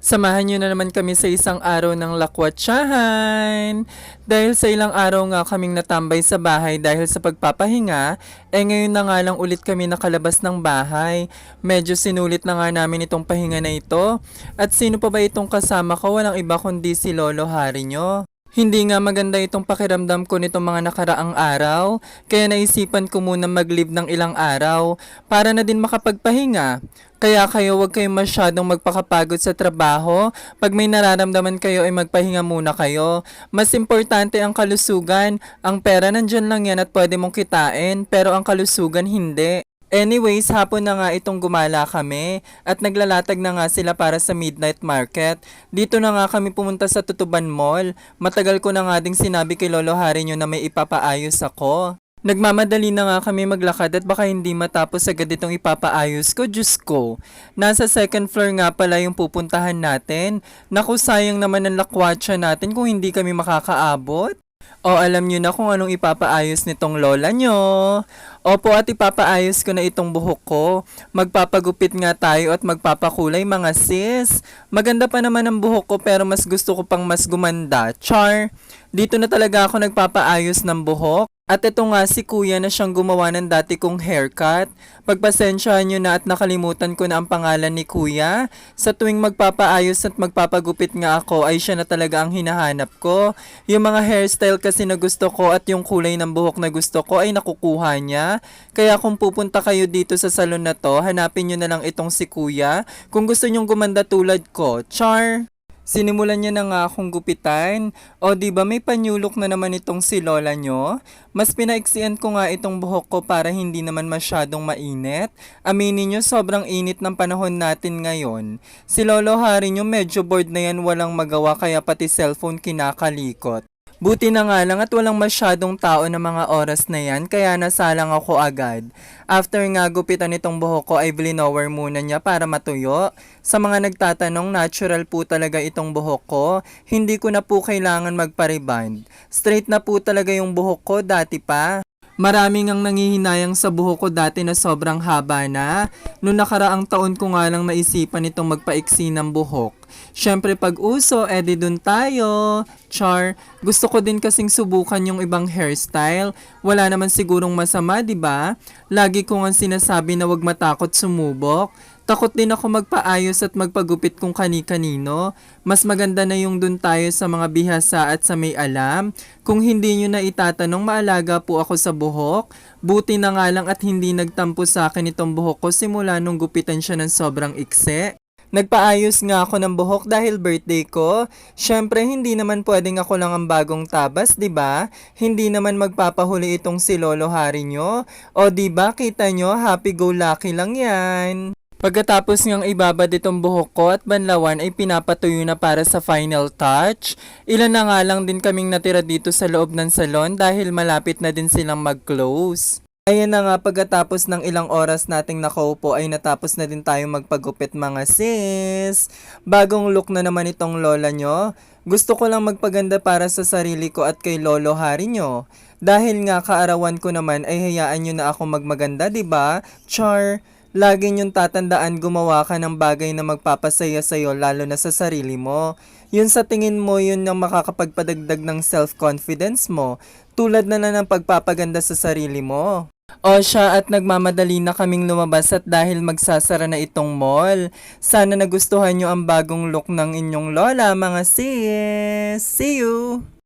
Samahan nyo na naman kami sa isang araw ng lakwatsahan. Dahil sa ilang araw nga kaming natambay sa bahay dahil sa pagpapahinga, eh ngayon na nga lang ulit kami nakalabas ng bahay. Medyo sinulit na nga namin itong pahinga na ito. At sino pa ba itong kasama ko? Walang iba kundi si Lolo Hari nyo. Hindi nga maganda itong pakiramdam ko nitong mga nakaraang araw, kaya naisipan ko muna mag-leave ng ilang araw para na din makapagpahinga. Kaya kayo wag kayong masyadong magpakapagod sa trabaho. Pag may nararamdaman kayo ay magpahinga muna kayo. Mas importante ang kalusugan. Ang pera nandyan lang yan at pwede mong kitain, pero ang kalusugan hindi. Anyways, hapon na nga itong gumala kami at naglalatag na nga sila para sa midnight market. Dito na nga kami pumunta sa Tutuban Mall. Matagal ko na nga ding sinabi kay Lolo Hari nyo na may ipapaayos ako. Nagmamadali na nga kami maglakad at baka hindi matapos agad itong ipapaayos ko, Diyos ko. Nasa second floor nga pala yung pupuntahan natin. Naku, sayang naman ang lakwatsa natin kung hindi kami makakaabot. O alam nyo na kung anong ipapaayos nitong lola nyo. Opo at ipapaayos ko na itong buhok ko. Magpapagupit nga tayo at magpapakulay mga sis. Maganda pa naman ang buhok ko pero mas gusto ko pang mas gumanda. Char! Dito na talaga ako nagpapaayos ng buhok. At ito nga si kuya na siyang gumawa ng dati kong haircut. Pagpasensyahan nyo na at nakalimutan ko na ang pangalan ni kuya. Sa tuwing magpapaayos at magpapagupit nga ako ay siya na talaga ang hinahanap ko. Yung mga hairstyle kasi na gusto ko at yung kulay ng buhok na gusto ko ay nakukuha niya. Kaya kung pupunta kayo dito sa salon na to, hanapin nyo na lang itong si kuya. Kung gusto nyong gumanda tulad ko, char! Sinimulan niya na nga akong gupitan. O di ba may panyulok na naman itong si lola nyo? Mas pinaiksian ko nga itong buhok ko para hindi naman masyadong mainit. Aminin nyo sobrang init ng panahon natin ngayon. Si lolo hari nyo medyo bored na yan walang magawa kaya pati cellphone kinakalikot. Buti na nga lang at walang masyadong tao na mga oras na yan kaya nasalang ako agad. After nga gupitan itong buhok ko ay blinower muna niya para matuyo. Sa mga nagtatanong, natural po talaga itong buhok ko. Hindi ko na po kailangan magpariband. Straight na po talaga yung buhok ko dati pa. Maraming ang nangihinayang sa buhok ko dati na sobrang haba na. Noong nakaraang taon ko nga lang naisipan itong magpaiksi ng buhok. Siyempre pag uso, edi dun tayo. Char, gusto ko din kasing subukan yung ibang hairstyle. Wala naman sigurong masama, di ba? Lagi ko nga sinasabi na wag matakot sumubok. Takot din ako magpaayos at magpagupit kung kani-kanino. Mas maganda na yung dun tayo sa mga bihasa at sa may alam. Kung hindi nyo na itatanong, maalaga po ako sa buhok. Buti na nga lang at hindi nagtampo sa akin itong buhok ko simula nung gupitan siya ng sobrang ikse. Nagpaayos nga ako ng buhok dahil birthday ko. Syempre, hindi naman pwedeng ako lang ang bagong tabas, 'di ba? Hindi naman magpapahuli itong si Lolo Hari nyo. O 'di ba kita nyo, happy go lucky lang 'yan. Pagkatapos ngang ibabad itong buhok ko at banlawan ay pinapatuyo na para sa final touch. Ilan na nga lang din kaming natira dito sa loob ng salon dahil malapit na din silang mag-close. Ayan na nga pagkatapos ng ilang oras nating nakaupo ay natapos na din tayo magpagupit mga sis. Bagong look na naman itong lola nyo. Gusto ko lang magpaganda para sa sarili ko at kay lolo hari nyo. Dahil nga kaarawan ko naman ay hayaan nyo na ako magmaganda, ba? Char, lagi nyong tatandaan gumawa ka ng bagay na magpapasaya sa'yo lalo na sa sarili mo. Yun sa tingin mo yun ang makakapagpadagdag ng self-confidence mo. Tulad na na ng pagpapaganda sa sarili mo. O siya at nagmamadali na kaming lumabas at dahil magsasara na itong mall. Sana nagustuhan nyo ang bagong look ng inyong lola mga sis. See you!